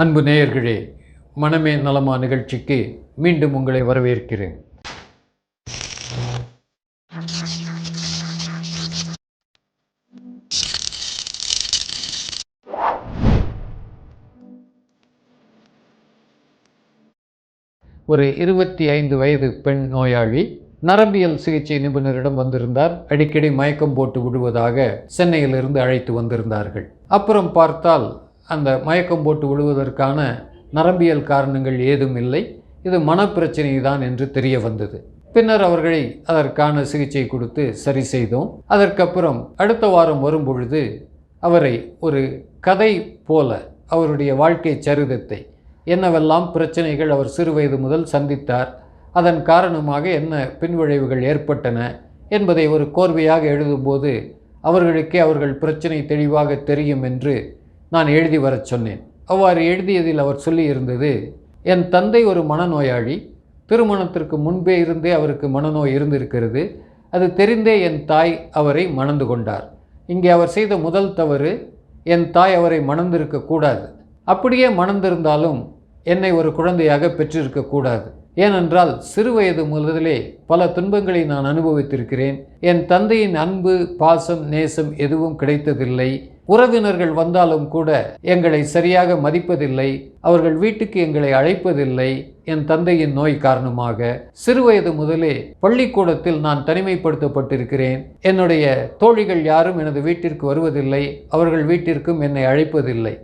அன்பு நேயர்களே மனமே நலமா நிகழ்ச்சிக்கு மீண்டும் உங்களை வரவேற்கிறேன். ஒரு இருபத்தி ஐந்து வயது பெண் நோயாளி நரம்பியல் சிகிச்சை நிபுணரிடம் வந்திருந்தார். அடிக்கடி மயக்கம் போட்டு விடுவதாக சென்னையிலிருந்து அழைத்து வந்திருந்தார்கள். அப்புறம் பார்த்தால் அந்த மயக்கம் போட்டு விழுவதற்கான நரம்பியல் காரணங்கள் ஏதும் இல்லை. இது மனப்பிரச்சனை தான் என்று தெரிய வந்தது. பின்னர் அவர்களை அதற்கான சிகிச்சை கொடுத்து சரி செய்தோம். அதற்கப்புறம் அடுத்த வாரம் வரும்பொழுது அவரை ஒரு கதை போல அவருடைய வாழ்க்கை சரிதத்தை என்னவெல்லாம் பிரச்சனைகள் அவர் சிறுவயது முதல் சந்தித்தார் அதன் காரணமாக என்ன பின்விளைவுகள் ஏற்பட்டன என்பதை ஒரு கோர்வையாக எழுதும்போது அவர்களுக்கே அவர்கள் பிரச்சனை தெளிவாக தெரியும் என்று நான் எழுதி வரச் சொன்னேன். அவ்வாறு எழுதியதில் அவர் சொல்லியிருந்தது என் தந்தை ஒரு மனநோயாளி. திருமணத்திற்கு முன்பே இருந்தே அவருக்கு மனநோய் இருந்திருக்கிறது. அது தெரிந்தே என் தாய் அவரை மணந்து கொண்டார். இங்கே அவர் செய்த முதல் தவறு என் தாய் அவரை மணந்திருக்கக்கூடாது அப்படியே மணந்திருந்தாலும் என்னை ஒரு குழந்தையாக பெற்றிருக்கக்கூடாது ஏனென்றால் சிறுவயது முதலே பல துன்பங்களை நான் அனுபவித்திருக்கிறேன். என் தந்தையின் அன்பு பாசம் நேசம் எதுவும் கிடைத்ததில்லை. உறவினர்கள் வந்தாலும் கூட எங்களை சரியாக மதிப்பதில்லை அவர்கள் வீட்டுக்கு எங்களை அழைப்பதில்லை என் தந்தையின் நோய் காரணமாக. சிறுவயது முதலே பள்ளிக்கூடத்தில் நான் தனிமைப்படுத்தப்பட்டிருக்கிறேன். என்னுடைய தோழிகள் யாரும் எனது வீட்டிற்கு வருவதில்லை அவர்கள் வீட்டிற்கும் என்னை அழைப்பதில்லை.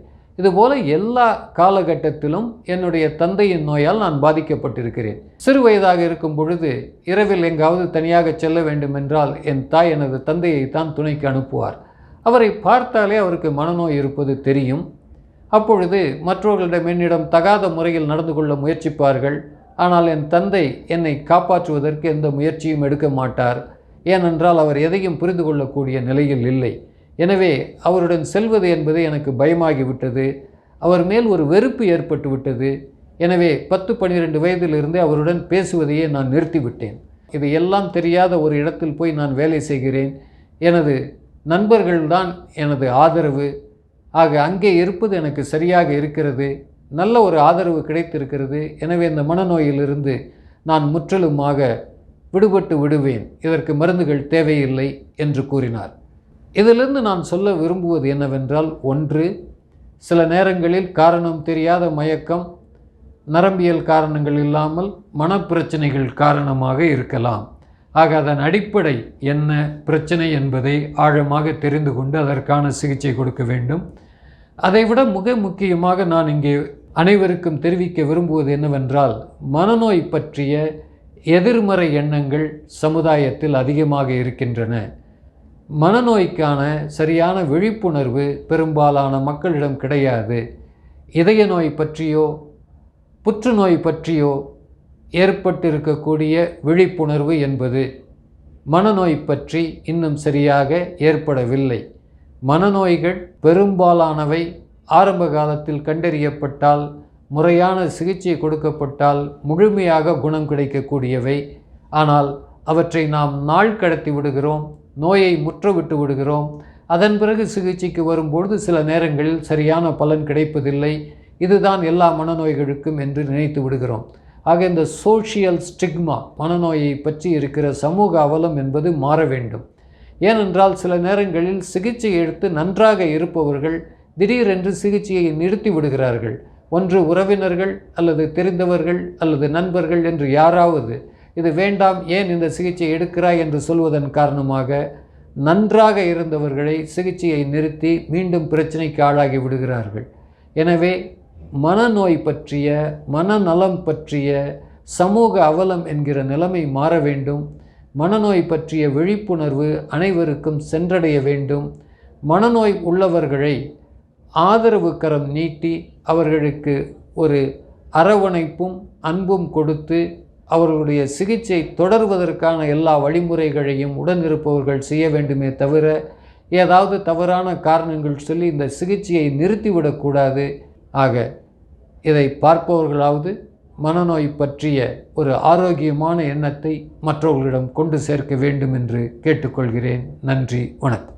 இதுபோல எல்லா காலகட்டத்திலும் என்னுடைய தந்தையின் நோயால் நான் பாதிக்கப்பட்டிருக்கிறேன். சிறு வயதாக இருக்கும் பொழுது இரவில் எங்காவது தனியாக செல்ல வேண்டுமென்றால் என் தாய் எனது தந்தையை தான் துணைக்கு அனுப்புவார். அவரை பார்த்தாலே அவருக்கு மனநோய் இருப்பது தெரியும். அப்பொழுது மற்றவர்களிடம் என்னிடம் தகாத முறையில் நடந்து கொள்ள முயற்சிப்பார்கள். ஆனால் என் தந்தை என்னை காப்பாற்றுவதற்கு எந்த முயற்சியும் எடுக்க மாட்டார். ஏனென்றால் அவர் எதையும் புரிந்து கொள்ளக்கூடிய நிலையில் இல்லை. எனவே அவருடன் செல்வது என்பது எனக்கு பயமாகிவிட்டது. அவர் மேல் ஒரு வெறுப்பு ஏற்பட்டு விட்டது. எனவே பத்து பன்னிரெண்டு வயதிலிருந்து அவருடன் பேசுவதையே நான் நிறுத்திவிட்டேன். இது எல்லாம் தெரியாத ஒரு இடத்தில் போய் நான் வேலை செய்கிறேன். எனது நண்பர்கள்தான் எனது ஆதரவு. ஆக அங்கே இருப்பது எனக்கு சரியாக இருக்கிறது. நல்ல ஒரு ஆதரவு கிடைத்திருக்கிறது. எனவே இந்த மனநோயிலிருந்து நான் முற்றிலுமாக விடுபட்டு விடுவேன். இதற்கு மருந்துகள் தேவையில்லை என்று கூறினார். இதிலிருந்து நான் சொல்ல விரும்புவது என்னவென்றால் ஒன்று சில நேரங்களில் காரணம் தெரியாத மயக்கம் நரம்பியல் காரணங்கள் இல்லாமல் மனப்பிரச்சனைகள் காரணமாக இருக்கலாம். ஆக அதன் அடிப்படை என்ன? பிரச்சனை என்பதை ஆழமாக தெரிந்து கொண்டு அதற்கான சிகிச்சை கொடுக்க வேண்டும். அதைவிட மிக முக்கியமாக நான் இங்கே அனைவருக்கும் தெரிவிக்க விரும்புவது என்னவென்றால் மனநோய் பற்றிய எதிர்மறை எண்ணங்கள் சமுதாயத்தில் அதிகமாக இருக்கின்றன. மனநோய்க்கான சரியான விழிப்புணர்வு பெரும்பாலான மக்களிடம் கிடையாது. இதய நோய் பற்றியோ புற்றுநோய் பற்றியோ ஏற்பட்டிருக்கக்கூடிய விழிப்புணர்வு என்பது மனநோய் பற்றி இன்னும் சரியாக ஏற்படவில்லை. மனநோய்கள் பெரும்பாலானவை ஆரம்ப காலத்தில் கண்டறியப்பட்டால் முறையான சிகிச்சை கொடுக்கப்பட்டால் முழுமையாக குணம் கிடைக்கக்கூடியவை. ஆனால் அவற்றை நாம் நாள் கடத்தி விடுகிறோம் நோயை முற்றவிட்டு விடுகிறோம் அதன் பிறகு சிகிச்சைக்கு வரும்பொழுது சில நேரங்களில் சரியான பலன் கிடைப்பதில்லை. இதுதான் எல்லா மனநோய்களுக்கும் என்று நினைத்து விடுகிறோம். ஆக இந்த சோஷியல் ஸ்டிக்மா மனநோயை பற்றி இருக்கிற சமூக அவலம் என்பது மாற வேண்டும். ஏனென்றால் சில நேரங்களில் சிகிச்சை எடுத்து நன்றாக இருப்பவர்கள் திடீரென்று சிகிச்சையை நிறுத்தி விடுகிறார்கள். ஒன்று உறவினர்கள் அல்லது தெரிந்தவர்கள் அல்லது நண்பர்கள் என்று யாராவது இது வேண்டாம் ஏன் இந்த சிகிச்சை எடுக்கிறாய்? என்று சொல்வதன் காரணமாக நன்றாக இருந்தவர்களை சிகிச்சையை நிறுத்தி மீண்டும் பிரச்சனைக்கு ஆளாகி விடுகிறார்கள். எனவே மனநோய் பற்றிய மனநலம் பற்றிய சமூக அவலம் என்கிற நிலைமை மாற வேண்டும். மனநோய் பற்றிய விழிப்புணர்வு அனைவருக்கும் சென்றடைய வேண்டும். மனநோய் உள்ளவர்களை ஆதரவு கரம் நீட்டி அவர்களுக்கு ஒரு அரவணைப்பும் அன்பும் கொடுத்து அவர்களுடைய சிகிச்சை தொடர்வதற்கான எல்லா வழிமுறைகளையும் உடனிருப்பவர்கள் செய்ய வேண்டுமே தவிர ஏதாவது தவறான காரணங்கள் சொல்லி இந்த சிகிச்சையை நிறுத்திவிடக்கூடாது. ஆக இதை பார்ப்பவர்களாவது மனநோய் பற்றிய ஒரு ஆரோக்கியமான எண்ணத்தை மற்றவர்களிடம் கொண்டு சேர்க்க வேண்டும் என்று கேட்டுக்கொள்கிறேன். நன்றி வணக்கம்.